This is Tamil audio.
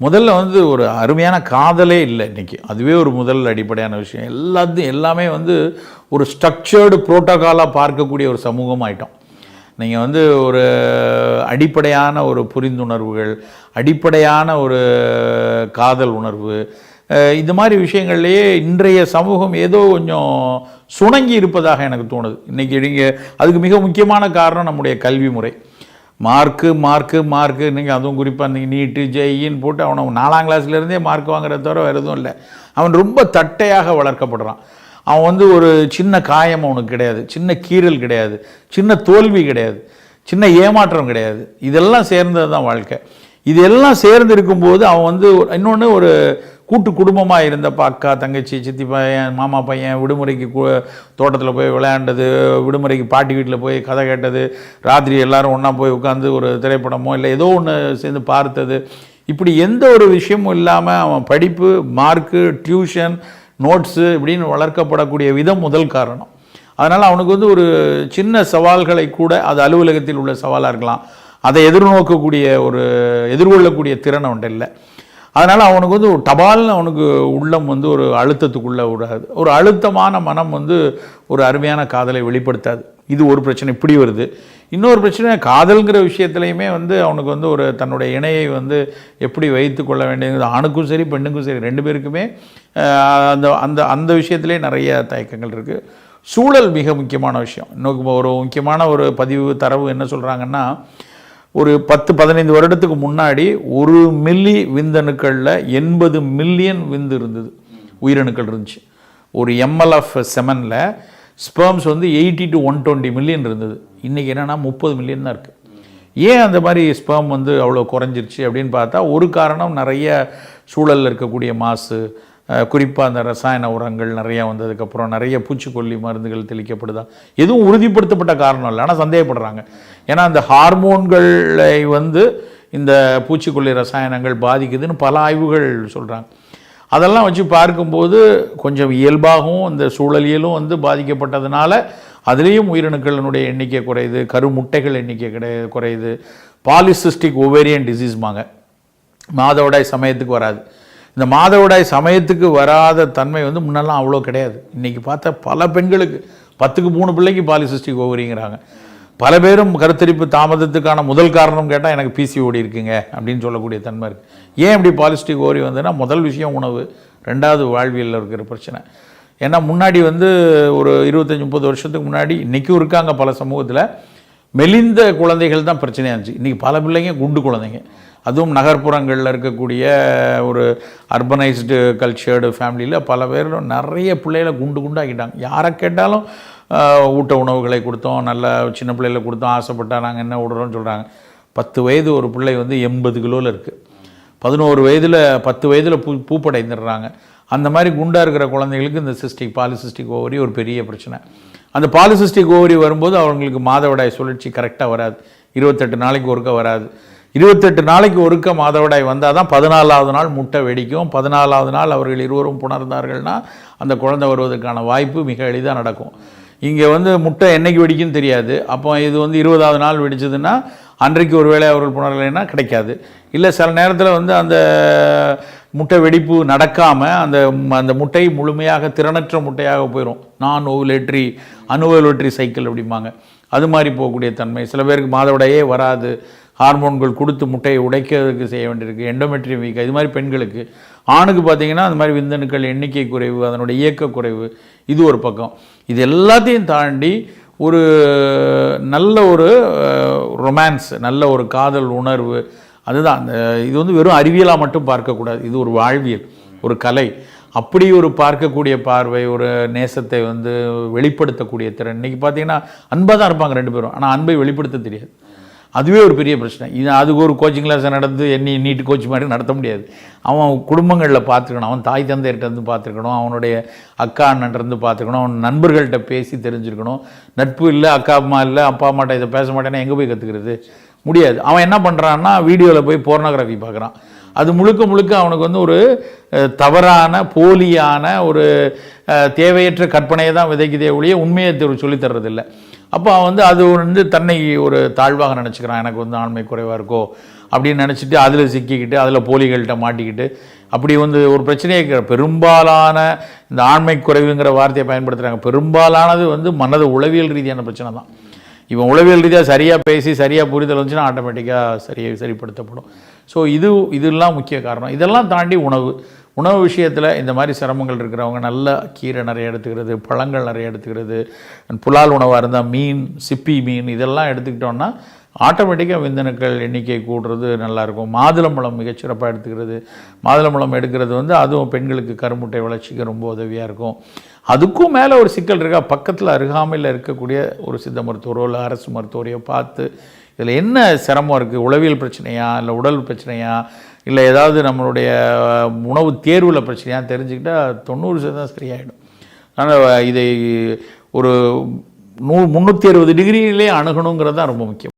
முதல்ல வந்து ஒரு அருமையான காதலே இல்லை இன்றைக்கி அதுவே ஒரு முதல் அடிப்படையான விஷயம். எல்லாத்தையும் எல்லாமே வந்து ஒரு ஸ்ட்ரக்சர்டு புரோட்டோகாலாக பார்க்கக்கூடிய ஒரு சமூகம் ஆயிட்டோம். நீங்கள் வந்து ஒரு அடிப்படையான ஒரு புரிந்துணர்வுகள் அடிப்படையான ஒரு காதல் உணர்வு இந்த மாதிரி விஷயங்கள்லேயே இன்றைய சமூகம் ஏதோ கொஞ்சம் சுணங்கி இருப்பதாக எனக்கு தோணுது. இன்றைக்கி நீங்கள் அதுக்கு மிக முக்கியமான காரணம் நம்முடைய கல்வி முறை. Mark mark mark. நீங்கள் அதுவும் குறிப்பாக நீங்கள் நீட்டு ஜெயின்னு போட்டு அவனை நாலாம் கிளாஸ்லேருந்தே மார்க் வாங்குறத தவிர வேறு எதுவும் இல்லை. அவன் ரொம்ப தட்டையாக வளர்க்கப்படுறான். அவன் வந்து ஒரு சின்ன காயம் அவனுக்கு கிடையாது. சின்ன கீறல் கிடையாது. சின்ன தோல்வி கிடையாது. சின்ன ஏமாற்றம் கிடையாது. இதெல்லாம் சேர்ந்தது தான் வாழ்க்கை. இதெல்லாம் சேர்ந்து இருக்கும்போது அவன் வந்து இன்னொன்று ஒரு கூட்டு குடும்பமாக இருந்தப்ப அக்கா தங்கச்சி சித்தி பையன் மாமா பையன் விடுமுறைக்கு தோட்டத்தில் போய் விளையாண்டது விடுமுறைக்கு பாட்டி வீட்டில் போய் கதை கேட்டது ராத்திரி எல்லோரும் ஒன்றா போய் உட்காந்து ஒரு திரைப்படமோ இல்லை ஏதோ ஒன்று சேர்ந்து பார்த்தது. இப்படி எந்த ஒரு விஷயமும் இல்லாமல் அவன் படிப்பு மார்க்கு டியூஷன் நோட்ஸு இப்படின்னு வளர்க்கப்படக்கூடிய விதம் முதல் காரணம். அதனால் அவனுக்கு வந்து ஒரு சின்ன சவால்களை கூட அது அலுவலகத்தில் உள்ள சவாலாக இருக்கலாம். அதை எதிர்நோக்கக்கூடிய ஒரு எதிர்கொள்ளக்கூடிய திறன் அவன்கிட்ட இல்லை. அதனால் அவனுக்கு வந்து ஒரு டபால்னு அவனுக்கு உள்ளம் வந்து ஒரு அழுத்தத்துக்குள்ளே விடாது ஒரு அழுத்தமான மனம் வந்து ஒரு அருமையான காதலை வெளிப்படுத்தாது. இது ஒரு பிரச்சனை இப்படி வருது. இன்னொரு பிரச்சனை காதல்ங்கிற விஷயத்துலையுமே வந்து அவனுக்கு வந்து ஒரு தன்னுடைய இணையை வந்து எப்படி வைத்து கொள்ள வேண்டியது ஆணுக்கும் சரி பெண்ணுக்கும் சரி ரெண்டு பேருக்குமே அந்த அந்த அந்த விஷயத்திலே நிறைய தயக்கங்கள் இருக்குது சூழல் மிக முக்கியமான விஷயம். இன்னும் ஒரு முக்கியமான ஒரு பதிவு தரவு என்ன சொல்கிறாங்கன்னா ஒரு பத்து பதினைந்து வருடத்துக்கு முன்னாடி ஒரு மில்லி விந்தணுக்களில் எண்பது மில்லியன் விந்து இருந்தது. உயிரணுக்கள் இருந்துச்சு. ஒரு எம்எல்எஃப் செமனில் ஸ்பெர்ம்ஸ் வந்து eighty to one twenty million இருந்தது. இன்றைக்கி என்னென்னா முப்பது மில்லியன் தான் இருக்குது ஏன் அந்த மாதிரி ஸ்பெர்ம் வந்து அவ்வளோ குறைஞ்சிருச்சு அப்படின்னு பார்த்தா ஒரு காரணம் நிறைய சூழலில் இருக்கக்கூடிய மாசு குறிப்பாக அந்த ரசாயன உரங்கள் நிறையா வந்ததுக்கப்புறம் நிறைய பூச்சிக்கொல்லி மருந்துகள் தெளிக்கப்படுதா? எதுவும் உறுதிப்படுத்தப்பட்ட காரணம் இல்லை. ஆனால் சந்தேகப்படுறாங்க. ஏன்னா அந்த ஹார்மோன்களை வந்து இந்த பூச்சிக்கொல்லி ரசாயனங்கள் பாதிக்குதுன்னு பல ஆய்வுகள் சொல்கிறாங்க அதெல்லாம் வச்சு பார்க்கும்போது கொஞ்சம் இயல்பாகவும் இந்த சூழலியலும் வந்து பாதிக்கப்பட்டதுனால அதுலேயும் உயிரணுக்களினுடைய எண்ணிக்கை குறையுது கருமுட்டைகள் எண்ணிக்கை கிடை குறையுது. பாலிசிஸ்டிக் ஒவேரியன் டிசீஸ்மாங்க மாதவிடாய் சமயத்துக்கு வராது. இந்த மாதவிடாய் சமயத்துக்கு வராத தன்மை வந்து முன்னெல்லாம் அவ்வளோ கிடையாது. இன்றைக்கி பார்த்தா பல பெண்களுக்கு பத்துக்கு மூணு பிள்ளைக்கு பாலிசிஸ்டிக் ஓவரிங்கிறாங்க பல பேரும் கருத்தரிப்பு தாமதத்துக்கான முதல் காரணம் கேட்டால் எனக்கு பிசிஓடி இருக்குங்க அப்படின்னு சொல்லக்கூடிய தன்மை இருக்குது ஏன் இப்படி பாலிஸ்டிக் ஓரி வந்ததுன்னா முதல் விஷயம் உணவு ரெண்டாவது வாழ்வியலில் இருக்கிற பிரச்சனை. ஏன்னா முன்னாடி வந்து ஒரு இருபத்தஞ்சி முப்பது வருஷத்துக்கு முன்னாடி இன்றைக்கும் இருக்காங்க பல சமூகத்தில். மெலிந்த குழந்தைகள் தான் பிரச்சனையாக இருந்துச்சு. இன்றைக்கி பல பிள்ளைங்க குண்டு குழந்தைங்க. அதுவும் நகர்ப்புறங்களில் இருக்கக்கூடிய ஒரு அர்பனைஸ்டு கல்ச்சர்டு ஃபேமிலியில் பல பேர் நிறைய பிள்ளைகளை குண்டு குண்டாக்கிட்டாங்க. யாரை கேட்டாலும் ஊட்ட உணவுகளை கொடுத்தோம் நல்ல சின்ன பிள்ளைகளை கொடுத்தோம் ஆசைப்பட்டா நாங்கள் என்ன விடுறோம்னு சொல்கிறாங்க பத்து வயது ஒரு பிள்ளை வந்து எண்பது கிலோவில் இருக்குது பதினோரு வயதில் பத்து வயதில் பூ பூப்படைந்துடுறாங்க. அந்த மாதிரி குண்டாக இருக்கிற குழந்தைகளுக்கு இந்த சிஸ்டிக் பாலிசிஸ்டிக் ஓவரி ஒரு பெரிய பிரச்சனை. அந்த பாலிசிஸ்டிக் ஓவரி வரும்போது அவங்களுக்கு மாதவிடாய் சுழற்சி கரெக்டாக வராது. இருபத்தெட்டு நாளைக்கு ஒருக்க வராது. இருபத்தெட்டு நாளைக்கு ஒருக்க மாதவிடாய் வந்தால் தான் பதினாலாவது நாள் முட்டை வெடிக்கும். பதினாலாவது நாள் அவர்கள் இருவரும் புணர்ந்தார்கள்னா அந்த குழந்தை வருவதற்கான வாய்ப்பு மிக எளிதாக நடக்கும். இங்கே வந்து முட்டை என்றைக்கு வெடிக்குன்னு தெரியாது. அப்போ இது வந்து இருபதாவது நாள் வெடிச்சதுன்னா அன்றைக்கு ஒரு வேளை அவர்கள் புணரலைன்னா கிடைக்காது. இல்லை சில நேரத்தில் வந்து அந்த முட்டை வெடிப்பு நடக்காமல் அந்த அந்த முட்டை முழுமையாக திறனற்ற முட்டையாக போயிடும் நான் ஓவுலேட்ரி அணுவலேட்ரி சைக்கிள் அப்படிம்பாங்க. அது மாதிரி போகக்கூடிய தன்மை. சில பேருக்கு மாதவிடையே வராது. ஹார்மோன்கள் கொடுத்து முட்டையை உடைக்கிறதுக்கு செய்ய வேண்டியிருக்கு. எண்டோமெட்ரியம் வீக் இது மாதிரி பெண்களுக்கு. ஆணுக்கு பார்த்தீங்கன்னா அந்த மாதிரி விந்தணுக்கள் எண்ணிக்கை குறைவு அதனுடைய இயக்க குறைவு இது ஒரு பக்கம். இது எல்லாத்தையும் தாண்டி ஒரு நல்ல ஒரு ரொமான்ஸ் நல்ல ஒரு காதல் உணர்வு அதுதான் அந்த இது வந்து வெறும் அறிவியலாக மட்டும் பார்க்கக்கூடாது. இது ஒரு வாழ்வியல் ஒரு கலை. அப்படி ஒரு பார்க்கக்கூடிய பார்வை ஒரு நேசத்தை வந்து வெளிப்படுத்தக்கூடிய திறன். இன்றைக்கி பார்த்தீங்கன்னா அன்பாக தான் இருப்பாங்க ரெண்டு பேரும். ஆனால் அன்பை வெளிப்படுத்த தெரியாது. அதுவே ஒரு பெரிய பிரச்சனை. இது அதுக்கு ஒரு கோச்சிங் கிளாஸ் நடந்து என்னி நீட்டு கோச் மாதிரி நடத்த முடியாது. அவன் குடும்பங்களில் பார்த்துக்கணும். அவன் தாய் தந்தையிட்ட இருந்து பார்த்துருக்கணும் அவனுடைய அக்கா அண்ணன்ட்டு பார்த்துக்கணும். அவன் நண்பர்கள்ட்ட பேசி தெரிஞ்சிருக்கணும். நட்பு இல்லை அக்கா அம்மா இல்லை அப்பா அம்மாட்ட இதை பேச மாட்டேன்னா எங்கே போய் கற்றுக்கிறது முடியாது. அவன் என்ன பண்ணுறான்னா வீடியோவில் போய் போர்னோகிராஃபி பார்க்குறான். அது முழுக்க முழுக்க அவனுக்கு வந்து ஒரு தவறான போலியான ஒரு தேவையற்ற கற்பனையை தான் விதைக்குதே ஒழிய உண்மையை தெரு சொல்லித் அப்போ அவன் வந்து அது வந்து தன்னை ஒரு தாழ்வாக நினச்சிக்கிறான். எனக்கு வந்து ஆண்மை குறைவாக இருக்கோ அப்படின்னு நினச்சிட்டு அதில் சிக்கிக்கிட்டு அதில் போலிகள்கிட்ட மாட்டிக்கிட்டு அப்படி வந்து ஒரு பிரச்சனையை பெரும்பாலான இந்த ஆண்மை குறைவுங்கிற வார்த்தையை பயன்படுத்துகிறாங்க பெரும்பாலானது வந்து மனது உளவியல் ரீதியான பிரச்சனை தான். இவன் உளவியல் ரீதியாக சரியாக பேசி சரியாக புரிதல் வந்துச்சுன்னா ஆட்டோமேட்டிக்காக சரியாக சரிப்படுத்தப்படும். ஸோ இது இதெல்லாம் முக்கிய காரணம். இதெல்லாம் தாண்டி உணவு. உணவு விஷயத்தில் இந்த மாதிரி சிரமங்கள் இருக்கிறவங்க நல்ல கீரை நிறைய எடுத்துக்கிறது பழங்கள் நிறைய எடுத்துக்கிறது புலால் உணவாக இருந்தால் மீன் சிப்பி மீன் இதெல்லாம் எடுத்துக்கிட்டோன்னா ஆட்டோமேட்டிக்காக விந்தணுக்கள் எண்ணிக்கை கூடுறது நல்லாயிருக்கும். மாதுளம்பழம் மிகச்சிறப்பாக எடுத்துக்கிறது. மாதுளம்பழம் எடுக்கிறது வந்து அதுவும் பெண்களுக்கு கருமுட்டை வளர்ச்சிக்கு ரொம்ப உதவியாக இருக்கும். அதுக்கும் மேலே ஒரு சிக்கல் இருக்கா? பக்கத்தில் அருகாமையில் இருக்கக்கூடிய ஒரு சித்த மருத்துவரோ இல்லை அரசு மருத்துவரையோ பார்த்து இதில் என்ன சிரமம் இருக்குது உளவியல் பிரச்சனையா? இல்லை உடல் பிரச்சனையா? இல்லை ஏதாவது நம்மளுடைய உணவு தேர்வில் பிரச்சனையா? தெரிஞ்சுக்கிட்டால் தொண்ணூறு சதவீதம் சரியாயிடும். ஆனால் இதை ஒரு நூ முந்நூற்றி அறுபது டிகிரியிலே அணுகணுங்கிறது தான் ரொம்ப முக்கியம்.